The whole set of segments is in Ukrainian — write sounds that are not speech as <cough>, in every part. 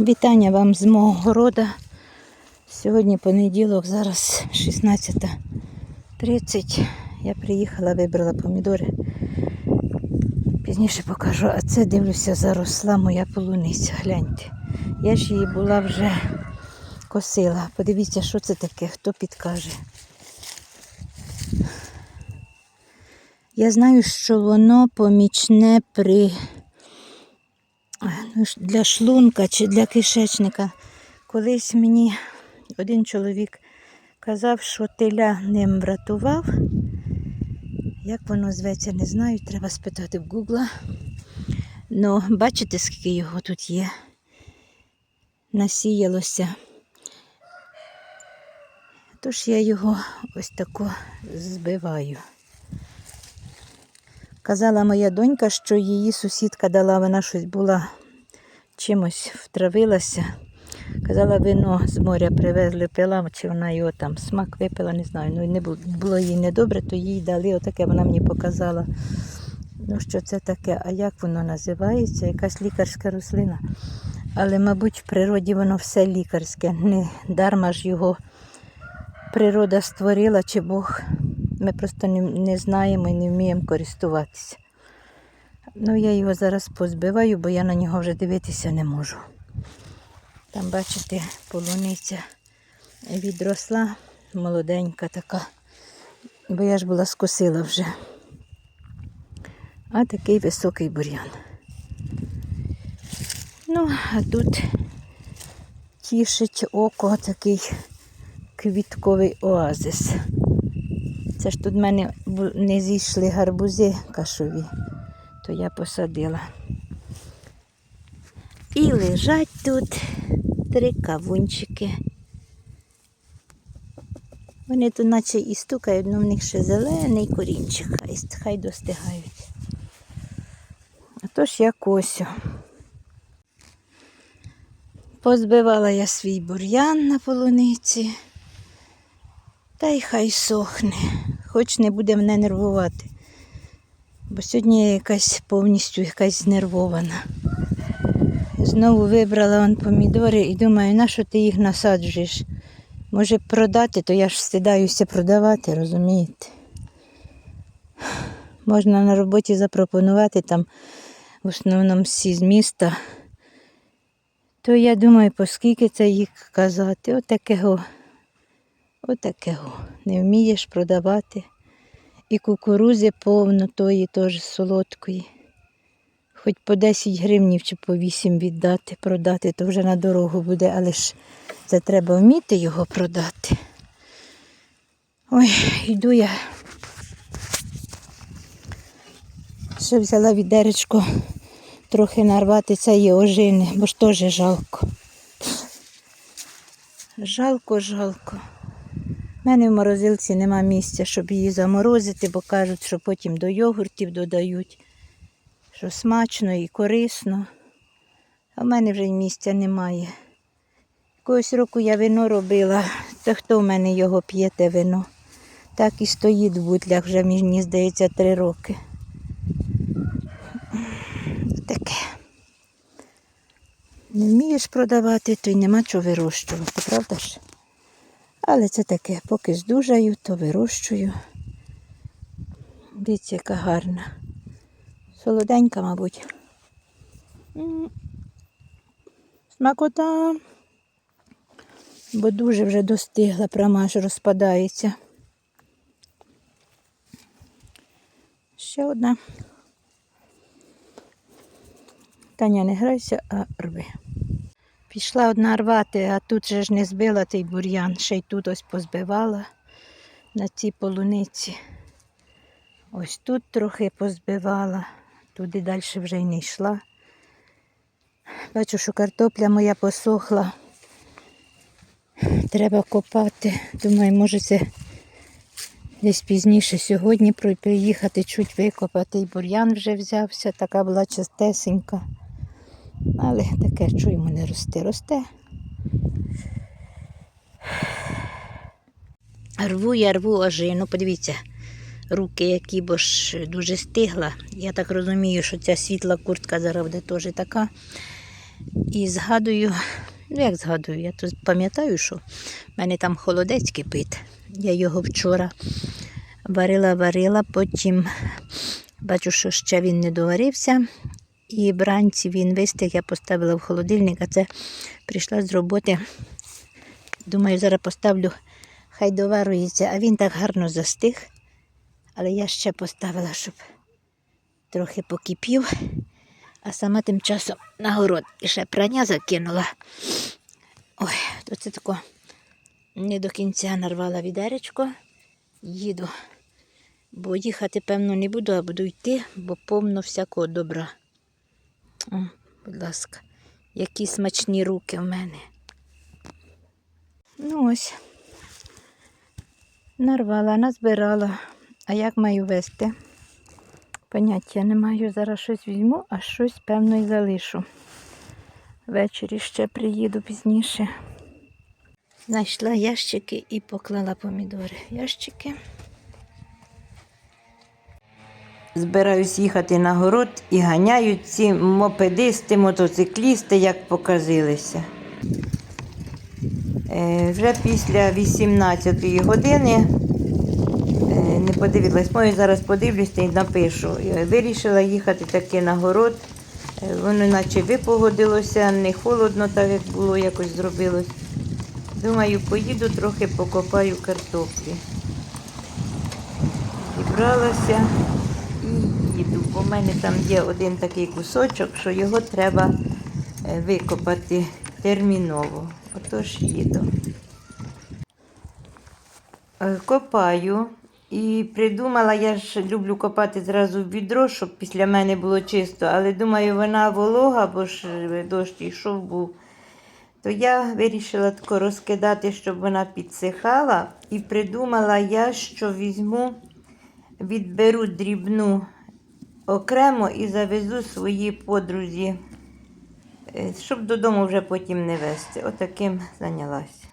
Вітання вам з мого города. Сьогодні понеділок, зараз 16.30. Я приїхала, вибрала помідори. Пізніше покажу, а це дивлюся, заросла моя полуниця. Гляньте. Я ж її була вже косила. Подивіться, що це таке, хто підкаже. Я знаю, що воно помічне при для шлунка чи для кишечника. Колись мені один чоловік казав, що теля ним врятував. Як воно зветься, не знаю, треба спитати в Гугла. Ну, бачите, скільки його тут є? Насіялося. Тож я його ось тако збиваю. Казала моя донька, що її сусідка дала, вона щось була чимось втравилася. Казала, вино з моря привезли, пила, чи вона його там смак випила, не знаю. Ну, не було, було їй недобре, то їй дали, отаке вона мені показала. Ну, що це таке, а як воно називається? Якась лікарська рослина. Але, мабуть, в природі воно все лікарське. Не дарма ж його природа створила чи Бог. Ми просто не, не знаємо і не вміємо користуватися. Ну, я його зараз позбиваю, бо я на нього вже дивитися не можу. Там, бачите, полуниця відросла, молоденька така, бо я ж була скосила вже. А такий високий бур'ян. Ну, а тут тішить око такий квітковий оазис. Це ж тут в мене не зійшли гарбузи кашові, то я посадила. І лежать тут три кавунчики. Вони тут наче і стукають, але в них ще зелений корінчик, хай, хай достигають. А то ж я косю. Позбивала я свій бур'ян на полуниці. Та й хай сохне, хоч не буде мене нервувати. Бо сьогодні я якась повністю якась знервована. Знову вибрала он помідори і думаю, на що ти їх насаджуєш? Може продати, то я ж стидаюся продавати, розумієте? Можна на роботі запропонувати там в основному всі з міста. То я думаю, по скільки це їх казати. Отакого. Отакого. Не вмієш продавати. І кукурузи повно тої теж солодкої. Хоч по 10 гривнів чи по 8 віддати, продати, то вже на дорогу буде, але ж це треба вміти його продати. Ой, йду я. Ще взяла відеречко трохи нарвати цієї ожини, бо ж теж жалко. Жалко, жалко. У мене в морозилці нема місця, щоб її заморозити, бо кажуть, що потім до йогуртів додають, що смачно і корисно. А в мене вже місця немає. Якогось року я вино робила, та хто в мене його п'є, те вино. Так і стоїть в бутлях вже, мені здається, три роки. Таке. Не вмієш продавати, то й нема чого вирощувати, правда ж? Але це таке, поки здужаю, то вирощую. Дивіться, яка гарна. Солоденька, мабуть. Смакота. Бо дуже вже достигла, прямо аж розпадається. Ще одна. Таня, не грайся, а рви. Пішла одна рвати, а тут же ж не збила той бур'ян, ще й тут ось позбивала на цій полуниці. Ось тут трохи позбивала, туди далі вже й не йшла. Бачу, що картопля моя посохла. Треба копати. Думаю, може це десь пізніше сьогодні приїхати, чуть викопати. І бур'ян вже взявся, така була чистесенька. Але таке, йому не росте, росте. Рву я рву ожину, подивіться, руки які, бо ж дуже стигла. Я так розумію, що ця світла куртка зараз теж така. І згадую, ну як згадую, я то пам'ятаю, що в мене там холодець кипить. Я його вчора варила, варила, потім бачу, що ще він не доварився. І вранці він вистиг, я поставила в холодильник, а це прийшла з роботи. Думаю, зараз поставлю, хай доварується, а він так гарно застиг. Але я ще поставила, щоб трохи покипів, а сама тим часом на город і ще прання закинула. Ой, то це тако не до кінця нарвала відеречко. Їду. Бо їхати, певно, не буду, а буду йти, бо повно всякого добра. О, будь ласка, які смачні руки в мене. Ну ось. Нарвала, назбирала. А як маю вести? Поняття не маю. Зараз щось візьму, а щось, певно, і залишу. Ввечері ще приїду пізніше. Знайшла ящики і поклала помідори. Ящики. Збираюсь їхати на город і ганяють ці мопедисти, мотоциклісти, як показилися. Е, вже після 18 години е, не подивилась, може зараз подивлюсь та й напишу. Е, Вирішила їхати таки на город. Е, Воно наче випогодилося, не холодно, так як було, якось зробилось. Думаю, поїду трохи покопаю картоплі. Зібралася і бо в мене там є один такий кусочок, що його треба е, викопати терміново. Отож їду. Е, Копаю і придумала, я ж люблю копати зразу в відро, щоб після мене було чисто, але думаю, вона волога, бо ж е, дощ йшов був. То я вирішила тако розкидати, щоб вона підсихала, і придумала я, що візьму, відберу дрібну окремо і завезу своїй подрузі, е, щоб додому вже потім не везти. Отаким зайнялася.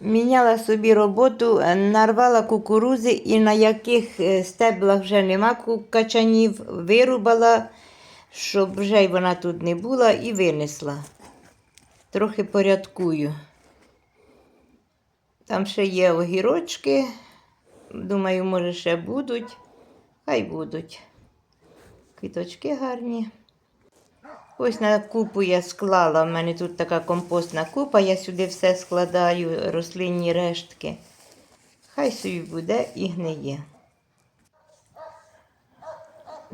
Міняла собі роботу, е, нарвала кукурузи і на яких е, стеблах вже нема качанів, вирубала, щоб вже й вона тут не була, і винесла. Трохи порядкую. Там ще є огірочки. Думаю, може, ще будуть. Хай будуть. Квіточки гарні. Ось на купу я склала. У мене тут така компостна купа, я сюди все складаю, рослинні рештки. Хай собі буде і гниє.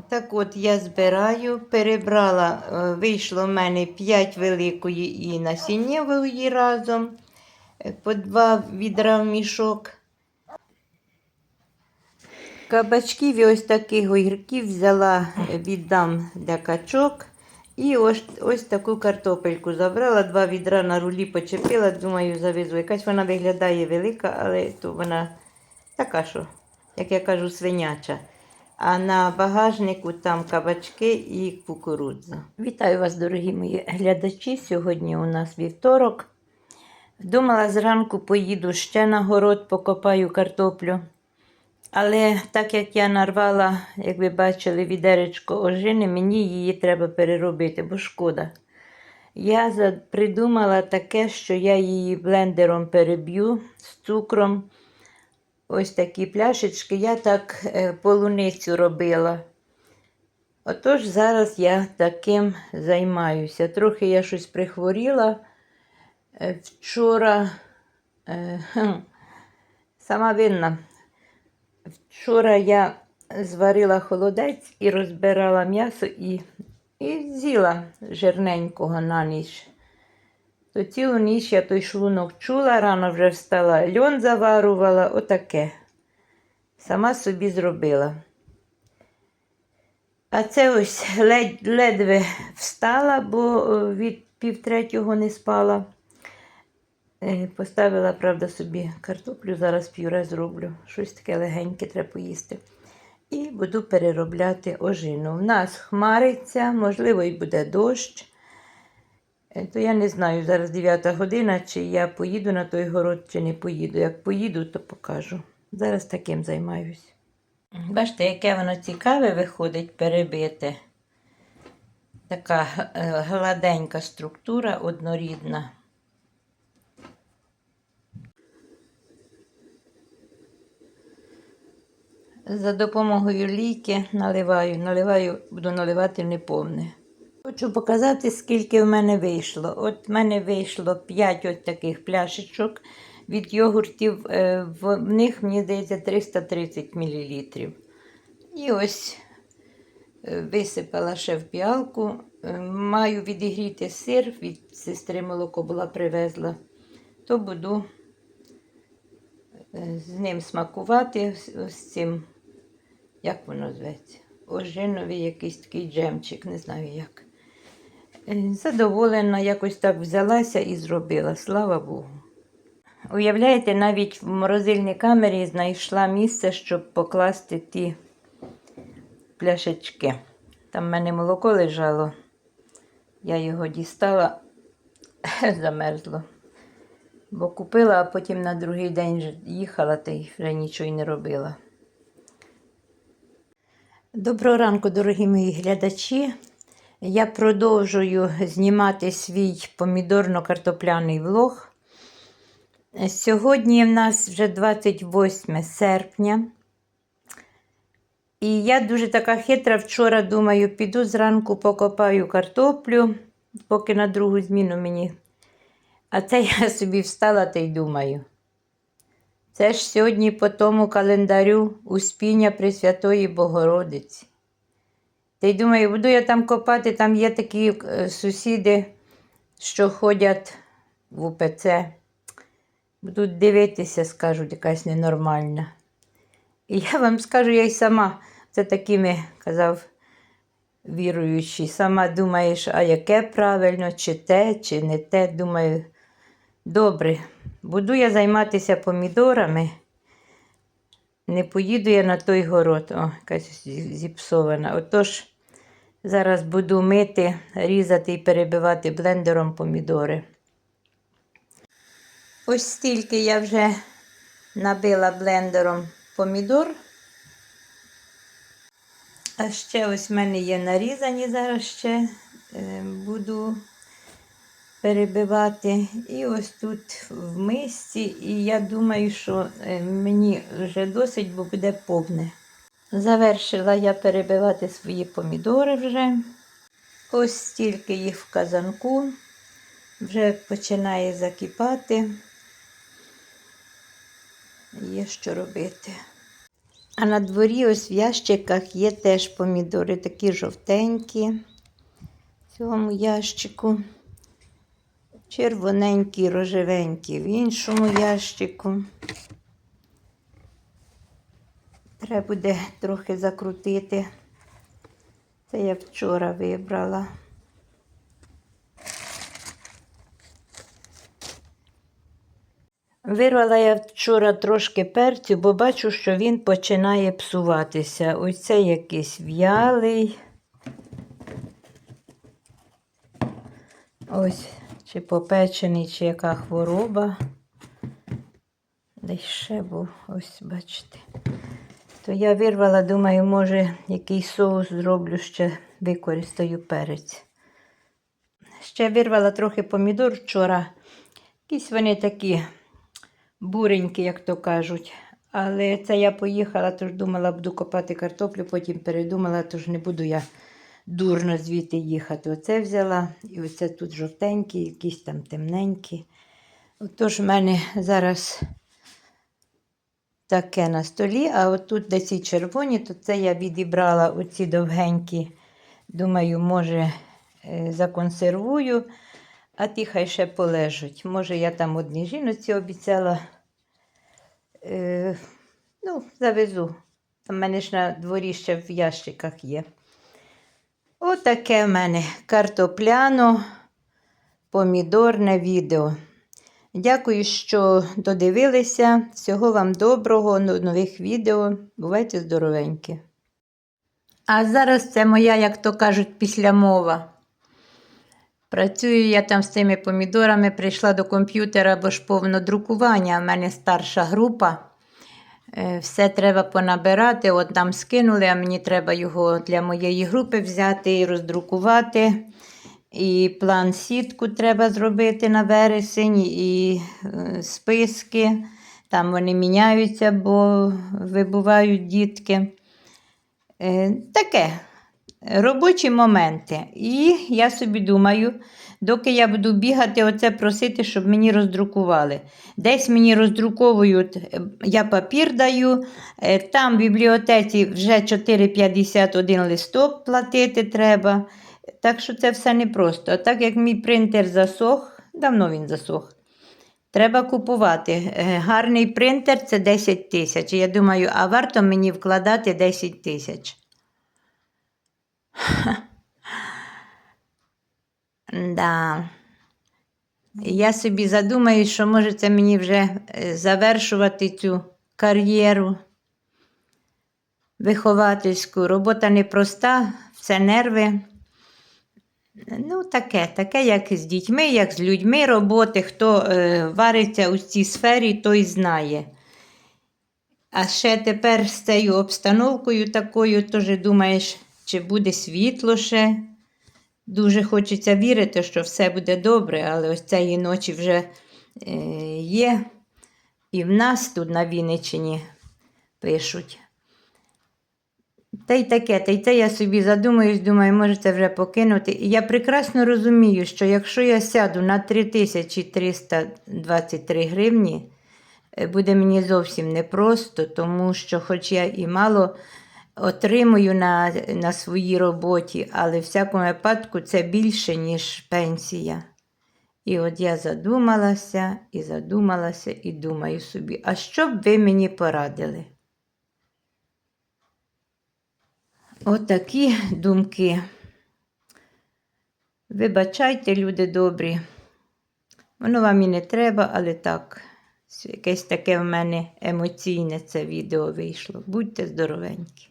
Так от я збираю, перебрала, е, вийшло в мене 5 великої і насіннєвої разом, е, по два відра в мішок. Кабачків і ось таких огірків взяла, е, віддам для качок. І ось, ось таку картопельку забрала, два відра на рулі почепила, думаю, завезу. Якась вона виглядає велика, але то вона така, що, як я кажу, свиняча. А на багажнику там кабачки і кукурудза. Вітаю вас, дорогі мої глядачі. Сьогодні у нас вівторок. Думала, зранку поїду ще на город, покопаю картоплю. Але так як я нарвала, як ви бачили, відеречко ожини, мені її треба переробити, бо шкода. Я придумала таке, що я її блендером переб'ю з цукром. Ось такі пляшечки. Я так е, полуницю робила. Отож, зараз я таким займаюся. Трохи я щось прихворіла. Е, Вчора е, сама винна. Вчора я зварила холодець і розбирала м'ясо і, і з'їла жирненького на ніч. То цілу ніч я той шлунок чула, рано вже встала, льон заварувала, отаке. Сама собі зробила. А це ось ледь, ледве встала, бо е, від півтретього не спала. Е, Поставила, правда, собі картоплю, зараз пюре зроблю. Щось таке легеньке треба поїсти. І буду переробляти ожину. В нас хмариться, можливо, і буде дощ. Е, То я не знаю, зараз 9 година, чи я поїду на той город, чи не поїду. Як поїду, то покажу. Зараз таким займаюсь. Бачите, яке воно цікаве виходить перебите. така е, гладенька структура, однорідна. За допомогою лійки наливаю, наливаю, буду наливати неповне. Хочу показати, скільки в мене вийшло. От в мене вийшло 5 ось таких пляшечок від йогуртів. е, В них, мені здається, 330 мл. І ось е, висипала ще в піалку. Е, Маю відігріти сир, від сестри молоко була привезла, то буду з ним смакувати, з цим, як воно зветься, ожиновий якийсь такий джемчик, не знаю як. Е, Задоволена, якось так взялася і зробила, слава Богу. Уявляєте, навіть в морозильній камері знайшла місце, щоб покласти ті пляшечки. Там в мене молоко лежало. Я його дістала, <laughs> замерзло. Бо купила, а потім на другий день їхала та й вже нічого й не робила. Доброго ранку, дорогі мої глядачі. Я продовжую знімати свій помідорно-картопляний влог. Сьогодні в нас вже 28 серпня. І я дуже така хитра. Вчора думаю, піду зранку покопаю картоплю, поки на другу зміну мені. А це я собі встала та й думаю. Це ж сьогодні по тому календарю Успіння Пресвятої Богородиці. Та й думаю, буду я там копати, там є такі е, сусіди, що ходять в УПЦ. Будуть дивитися, скажуть, якась ненормальна. І я вам скажу, я й сама це такими казав віруючий. Сама думаєш, а яке правильно, чи те, чи не те. Думаю, добре, буду я займатися помідорами. Не поїду я на той город, о, якась зіпсована. Отож, зараз буду мити, різати і перебивати блендером помідори. Ось стільки я вже набила блендером помідор. А ще ось в мене є нарізані, зараз ще е, буду перебивати. І ось тут в мисці, і я думаю, що е, мені вже досить, бо буде повне. Завершила я перебивати свої помідори вже. Ось стільки їх в казанку. Вже починає закипати. Є що робити. А на дворі ось в ящиках є теж помідори, такі жовтенькі. В цьому ящику. Червоненькі, рожевенькі в іншому ящику. Треба буде трохи закрутити. Це я вчора вибрала. Вирвала я вчора трошки перцю, бо бачу, що він починає псуватися. Ось це якийсь в'ялий. Ось, чи попечений, чи яка хвороба. Десь ще був, ось бачите. То я вирвала, думаю, може, який соус зроблю, ще використаю перець. Ще вирвала трохи помідор вчора. Якісь вони такі буренькі, як то кажуть. Але це я поїхала, тож думала, буду копати картоплю, потім передумала, тож не буду я дурно звідти їхати. Оце взяла, і оце тут жовтенькі, якісь там темненькі. Отож, в мене зараз таке на столі, а отут де ці червоні, то це я відібрала оці довгенькі. Думаю, може, е, законсервую, а ті хай ще полежать. Може, я там одній жіноці обіцяла. Е, ну, завезу. В мене ж на дворі ще в ящиках є. Отаке в мене картопляно помідорне відео. Дякую, що додивилися. Всього вам доброго, но- нових відео. Бувайте здоровенькі. А зараз це моя, як то кажуть, післямова. Працюю я там з цими помідорами, прийшла до комп'ютера, бо ж повно друкування. У мене старша група. Е, Все треба понабирати. От там скинули, а мені треба його для моєї групи взяти і роздрукувати. І план сітку треба зробити на вересень, і е, списки. Там вони міняються, бо вибувають дітки. Е, Таке робочі моменти. І я собі думаю, доки я буду бігати, оце просити, щоб мені роздрукували. Десь мені роздруковують, е, я папір даю, е, там в бібліотеці вже 4,51 листок платити треба. Так що це все непросто. Так як мій принтер засох, давно він засох. Треба купувати. Е, Гарний принтер це 10 тисяч. Я думаю, а варто мені вкладати 10 тисяч. <laughs> Да. Я собі задумаю, що може це мені вже е, завершувати цю кар'єру виховательську. Робота непроста, це нерви. Ну, таке, таке, як з дітьми, як з людьми роботи. Хто е, вариться у цій сфері, той знає. А ще тепер з цією обстановкою такою, теж думаєш, чи буде світло ще. Дуже хочеться вірити, що все буде добре, але ось цієї ночі вже е, є. І в нас тут на Вінниччині пишуть. Та й таке, та й це я собі задумаюсь, думаю, може це вже покинути. І я прекрасно розумію, що якщо я сяду на 3323 гривні, е, буде мені зовсім непросто, тому що, хоч я і мало отримую на, на своїй роботі, але в всякому випадку це більше, ніж пенсія. І от я задумалася і задумалася, і думаю собі, а що б ви мені порадили? Отакі думки. Вибачайте, люди добрі. Воно вам і не треба, але так. Якесь таке в мене емоційне це відео вийшло. Будьте здоровенькі.